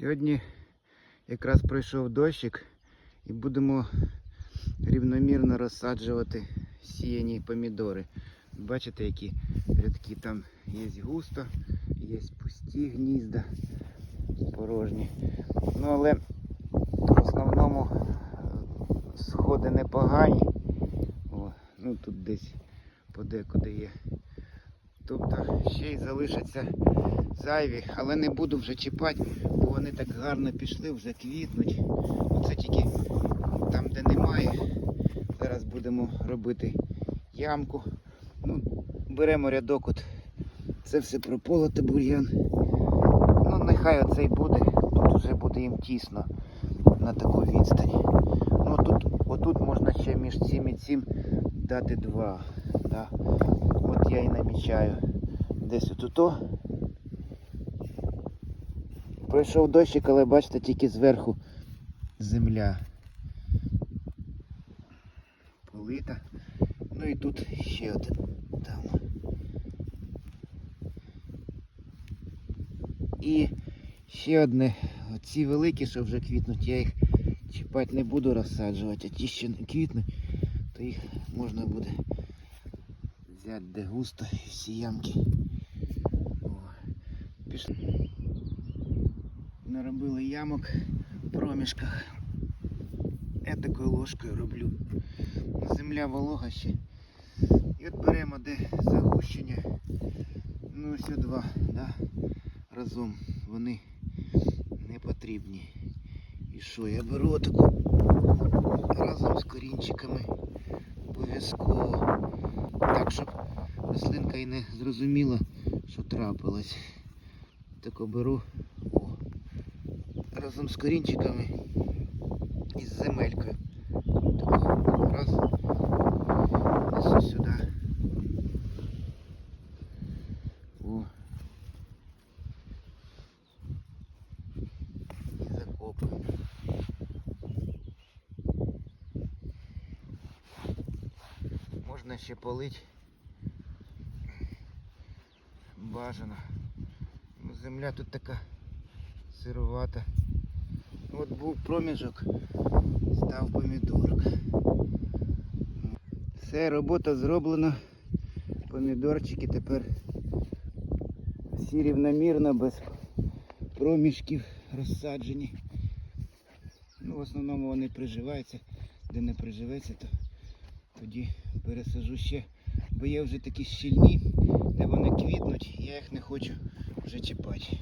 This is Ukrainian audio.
Сьогодні якраз пройшов дощик і будемо рівномірно розсаджувати сіяні помідори. Бачите, які рядки там є густо, є пусті гнізда, порожні. Ну але в основному е, сходи непогані. О, ну тут десь подекуди є. Тобто ще й залишаться зайві, але не буду вже чіпати, бо вони так гарно пішли, вже квітнуть. Оце тільки там, де немає. Зараз будемо робити ямку. Ну, беремо рядок, от це все прополоте бур'ян. Ну, нехай оцей буде. Тут вже буде їм тісно на таку відстань. Ну тут, отут можна ще між цим і цим дати два. Да. От я і намічаю. Десь отуто. Пройшов дощик, але бачите, тільки зверху земля полита. Ну і тут ще один там. І ще одне. Ці великі, що вже квітнуть, я їх чіпати не буду розсаджувати, а ті, що не квітнуть, то їх можна буде взяти де густо і всі ямки. О, пішли. Наробили ямок в проміжках. Я такою ложкою роблю. Земля волога ще. І от беремо де загущення. Ну ось два, да? разом вони не потрібні. І що, я беру таку разом з корінчиками обов'язково. Так, щоб рослинка і не зрозуміла, що трапилось. Так беру о, разом з корінчиками і з земелькою. Так, раз. Сюди. І закопую. Можна ще полить. Бажано. Ну, земля тут така сировата. От був проміжок, став помідорка. Все, робота зроблена. Помідорчики тепер всі рівномірно, без проміжків розсаджені. Ну, в основному вони приживаються. Де не приживеться, то тоді пересажу ще. Бо є вже такі щільні, де вони квітнуть, я їх не хочу вже чіпати.